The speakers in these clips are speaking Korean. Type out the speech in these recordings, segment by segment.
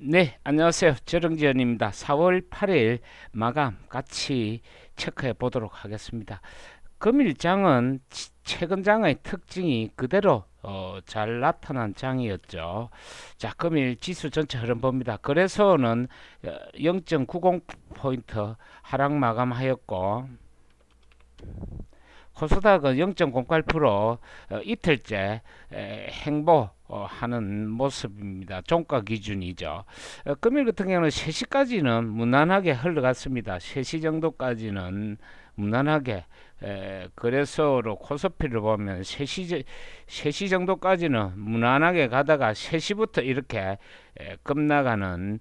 네, 안녕하세요. 저령지연입니다. 4월 8일 마감 같이 체크해 보도록 하겠습니다. 금일장은 치- 최근 장의 특징이 그대로 어, 잘 나타난 장이었죠. 자, 금일 지수 전체 흐름 봅니다. 거래소는 0.90포인트 하락 마감하였고, 코스닥은 0.08% 어, 이틀째 에, 행보 어, 하는 모습입니다. 종가 기준이죠. 어, 금일 같은 경우는 3시까지는 무난하게 흘러갔습니다. 3시 정도까지는 무난하게 에, 그래서로 코스피를 보면 3시, 3시 정도까지는 무난하게 가다가 3시부터 이렇게 에, 급나가는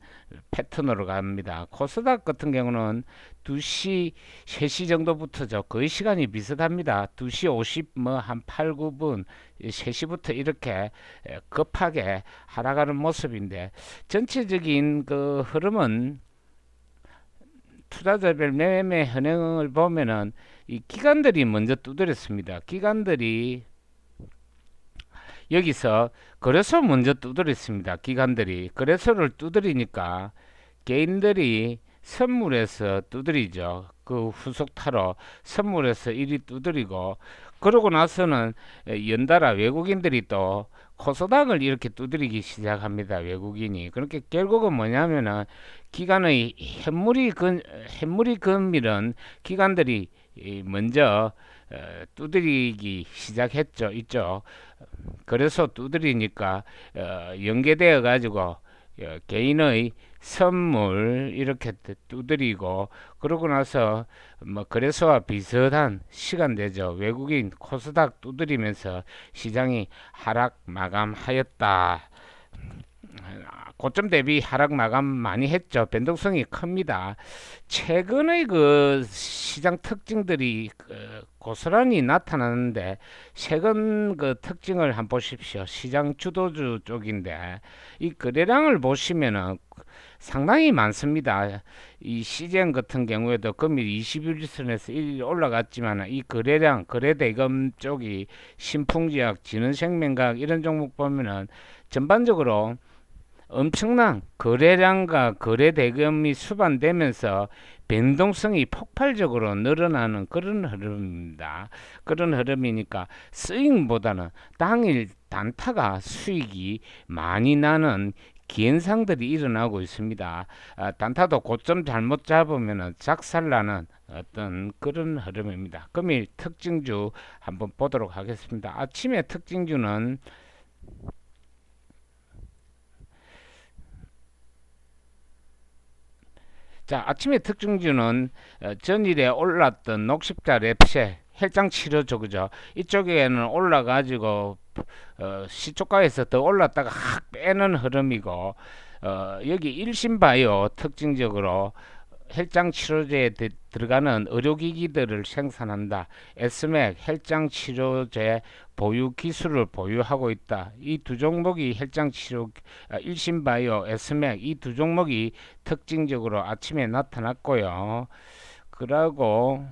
패턴으로 갑니다. 코스닥 같은 경우는 2시, 3시 정도부터죠. 거의 시간이 비슷합니다. 2시 50, 뭐 한 8, 9분, 3시부터 이렇게 에, 급하게 하락하는 모습인데 전체적인 그 흐름은 투자자별 매매 현황을 보면은 이 기관들이 먼저 두드렸습니다. 기관들이 여기서 거래소 먼저 두드렸습니다. 기관들이 거래소를 두드리니까 개인들이 선물에서 두드리죠. 그 후속 타로 선물에서 이리 두드리고 그러고 나서는 연달아 외국인들이 또 코스닥을 이렇게 두드리기 시작합니다. 외국인이. 그렇게 결국은 뭐냐면은 기관의 현물이 근 현물이 근밀은 기관들이 이 먼저 어, 두드리기 시작했죠. 있죠. 그래서 두드리니까 어, 연계되어 가지고 어, 개인의 선물 이렇게 두드리고 그러고 나서 뭐 거래소와 비슷한 시간대죠. 외국인 코스닥 두드리면서 시장이 하락 마감하였다. 고점 대비 하락 마감 많이 했죠. 변동성이 큽니다. 최근의 그 시장 특징들이 그 고스란히 나타나는데 최근 그 특징을 한번 보십시오. 시장 주도주 쪽인데 이 거래량을 보시면은 상당히 많습니다. 이 시젠 같은 경우에도 금일 21선에서 1일 올라갔지만 이 거래량, 거래대금 쪽이 신풍지약, 진흥생명과학 이런 종목 보면은 전반적으로 엄청난 거래량과 거래 대금이 수반되면서 변동성이 폭발적으로 늘어나는 그런 흐름입니다. 그런 흐름이니까 스윙보다는 당일 단타가 수익이 많이 나는 기현상들이 일어나고 있습니다. 아, 단타도 고점 잘못 잡으면 작살나는 어떤 그런 흐름입니다. 금일 특징주 한번 보도록 하겠습니다. 아침에 특징주는 자, 아침에 특징주는 어, 전일에 올랐던 녹십자 랩쉐 혈장 치료죠, 그죠? 이쪽에는 올라가지고 어, 시초가에서 더 올랐다가 확 빼는 흐름이고 어, 여기 일신바이오 특징적으로 혈장 치료제에 드- 들어가는 의료기기들을 생산한다. 에스맥 혈장 치료제 보유 기술을 보유하고 있다. 이 두 종목이 혈장 치료 아, 일신바이오, 에스맥 이 두 종목이 특징적으로 아침에 나타났고요. 그러고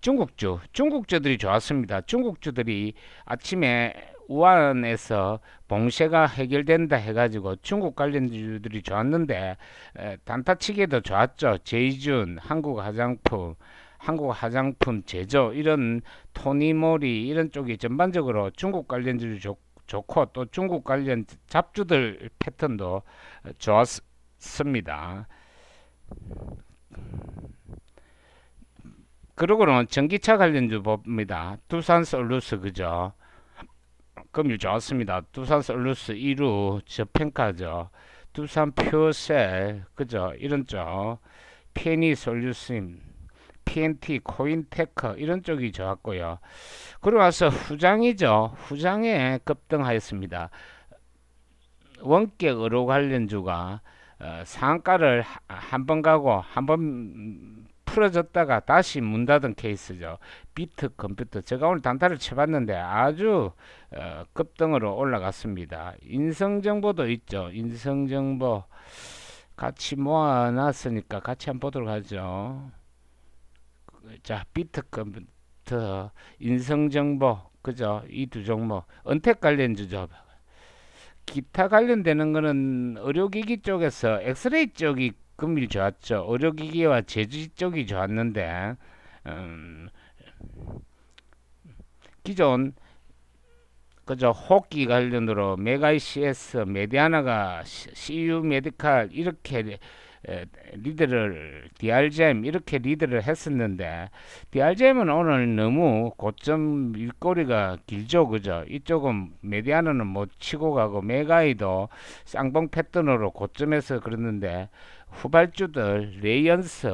중국주, 중국주들이 좋았습니다. 중국주들이 아침에 우한에서 봉쇄가 해결된다 해가지고 중국 관련주들이 좋았는데 에, 단타치기도 좋았죠. 제이준, 한국 화장품, 한국 화장품 제조 이런 토니모리 이런 쪽이 전반적으로 중국 관련주를 좋, 좋고 또 중국 관련 잡주들 패턴도 좋았습니다. 그러고는 전기차 관련주 봅니다. 두산 솔루스 그죠? 금일 좋았습니다. 두산 솔루스 1루 저평가죠. 두산 퓨어셀 그죠? 이런 쪽 페니 솔루심 PNT 코인테크 이런 쪽이 좋았고요. 그러고 나서 후장이죠. 후장에 급등하였습니다. 원격 의료 관련주가 어, 상한가를 한 번 가고 한 번 풀어졌다가 다시 문 닫은 케이스죠. 비트 컴퓨터 제가 오늘 단타를 쳐봤는데 아주 어, 급등으로 올라갔습니다. 인성정보도 있죠. 인성정보 같이 모아놨으니까 같이 한번 보도록 하죠. 자, 비트 컴퓨터, 인성정보, 그죠? 이 두 종목, 은택 관련주죠. 기타 관련되는 거는 의료기기 쪽에서 엑스레이 쪽이 금일 좋았죠. 의료기기와 제지 쪽이 좋았는데 음, 기존 그저 호흡기 관련으로 메가이 CS, 메디아나가 시- CU 메디칼 이렇게 에, 리드를 DRGM 이렇게 리드를 했었는데 DRGM은 오늘 너무 고점 윗꼬리가 길죠 그죠 이쪽은 메디아나는 못 치고 가고 메가이도 쌍봉 패턴으로 고점에서 그랬는데 후발주들 레이언스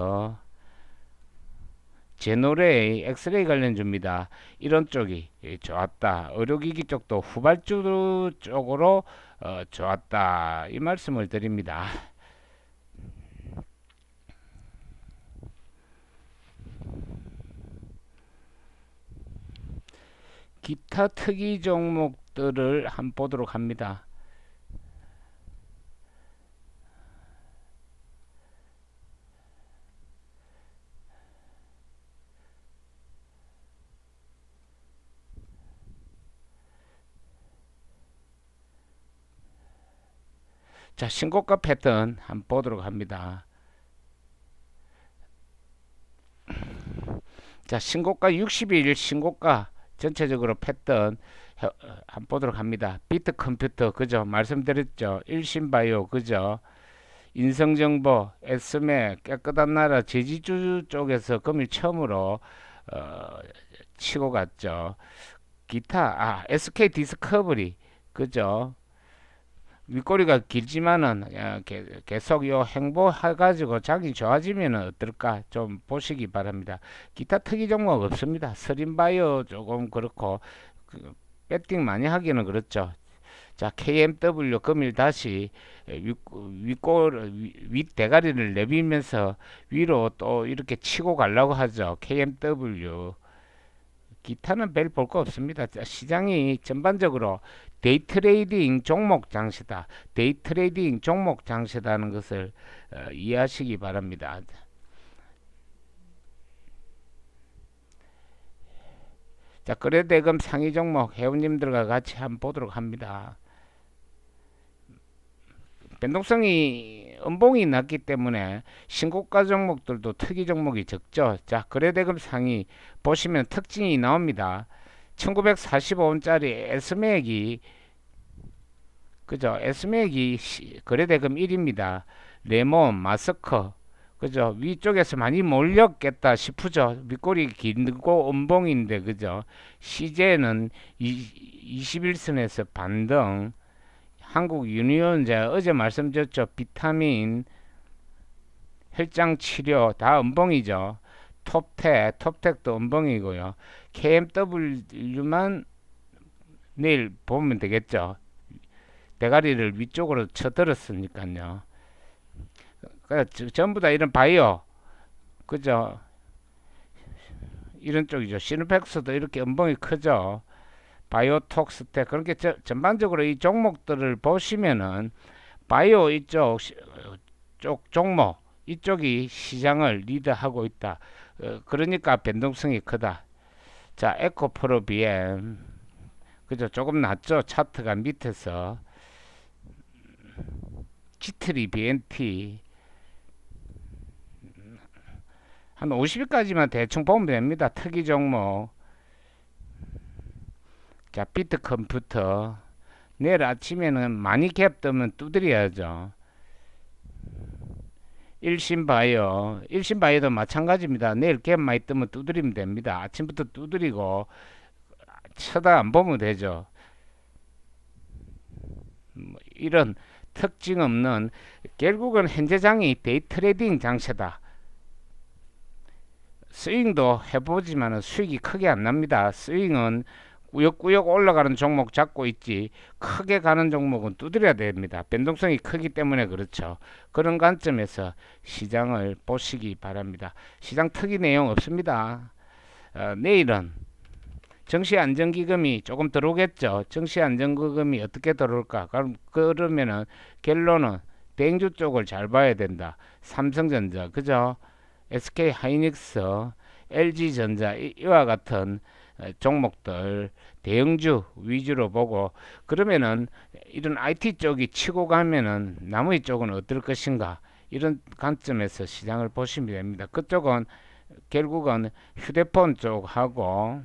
제노레이 엑스레이 관련주입니다. 이런 쪽이 예, 좋았다. 의료기기 쪽도 후발주 쪽으로 어, 좋았다. 이 말씀을 드립니다. 기타 특이 종목들을 한번 보도록 합니다. 자, 신고가 패턴 한번 보도록 합니다. 자, 신고가 60일 신고가 전체적으로 패턴 한번 보도록 합니다. 비트 컴퓨터 그죠? 말씀드렸죠. 일신바이오 그죠? 인성정보, 에스메, 깨끗한 나라, 제지주 쪽에서 금일 처음으로 어, 치고 갔죠. 기타, 아, SK 디스커버리, 그죠? 윗꼬리가 길지만은 계속 요 행보해가지고 장이 좋아지면 어떨까 좀 보시기 바랍니다. 기타 특이 종목 없습니다. 서린바이오 조금 그렇고 그, 배팅 많이 하기는 그렇죠. 자 KMW 금일 다시 윗, 윗골 윗, 윗 대가리를 내밀면서 위로 또 이렇게 치고 가려고 하죠. KMW 기타는 별 볼 거 없습니다. 자, 시장이 전반적으로 데이 트레이딩 종목 장세다. 데이 트레이딩 종목 장세다는 것을 어, 이해하시기 바랍니다. 자, 거래대금 상위 종목 회원님들과 같이 한번 보도록 합니다. 변동성이 음봉이 낮기 때문에 신고가 종목들도 특이 종목이 적죠. 자, 거래대금 상위 보시면 특징이 나옵니다. 1945원짜리 S맥이 그죠? 시- 거래대금 1입니다. 레몬, 마스커 그죠? 위쪽에서 많이 몰렸겠다 싶으죠. 윗골이 길고 음봉인데 그죠? CJ는 21선에서 반등 한국 유니온제 어제 말씀드렸죠. 비타민 혈장 치료 다 음봉이죠. 톱텍, 톱텍도 음봉이고요. KMW만 내일 보면 되겠죠. 대가리를 위쪽으로 쳐들었으니까요. 저- 전부 다 이런 바이오, 그죠? 이런 쪽이죠. 시누펙스도 이렇게 음봉이 크죠. 바이오톡스텍 그렇게 저- 전반적으로 이 종목들을 보시면은 바이오 이쪽 시- 어, 쪽 종목 이쪽이 시장을 리드하고 있다. 어, 그러니까 변동성이 크다. 자, 에코프로 BM 그죠? 조금 낮죠? 차트가 밑에서 지트리 BNT 한 50일까지만 대충 보면 됩니다. 특이 종목. 자, 비트 컴퓨터. 내일 아침에는 많이 갭 뜨면 두드려야죠. 일신바이오. 일신바이오도 마찬가지입니다. 내일 갭 많이 뜨면 두드리면 됩니다. 아침부터 두드리고 쳐다 안 보면 되죠. 뭐 이런 특징 없는 결국은 현재 장이 데이 트레이딩 장세다. 스윙도 해보지만 수익이 크게 안 납니다. 스윙은 꾸역꾸역 올라가는 종목 잡고 있지 크게 가는 종목은 두드려야 됩니다. 변동성이 크기 때문에 그렇죠. 그런 관점에서 시장을 보시기 바랍니다. 시장 특이 내용 없습니다. 어, 내일은 정시안정기금이 조금 들어오겠죠. 정시안정기금이 어떻게 들어올까? 그럼 그러면은 결론은 대행주 쪽을 잘 봐야 된다. 삼성전자, 그죠? SK 하이닉스, LG전자 이- 이와 같은 어, 종목들 대형주 위주로 보고 그러면은 이런 IT 쪽이 치고 가면은 나머지 쪽은 어떨 것인가 이런 관점에서 시장을 보시면 됩니다. 그쪽은 결국은 휴대폰 쪽하고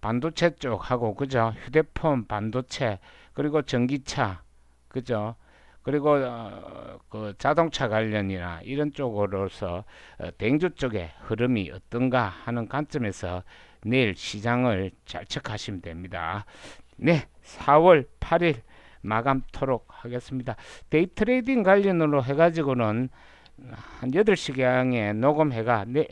반도체 쪽하고 그죠? 휴대폰, 반도체 그리고 전기차 그죠? 그리고 어, 그 자동차 관련이나 이런 쪽으로서 어, 대행주 쪽의 흐름이 어떤가 하는 관점에서 내일 시장을 잘 체크하시면 됩니다. 네, 4월 8일 마감토록 하겠습니다. 데이 트레이딩 관련으로 해가지고는 한 8시경에 녹음해가 내,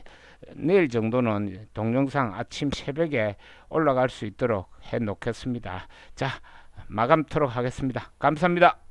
내일 정도는 동영상 아침 새벽에 올라갈 수 있도록 해 놓겠습니다. 자, 마감토록 하겠습니다. 감사합니다.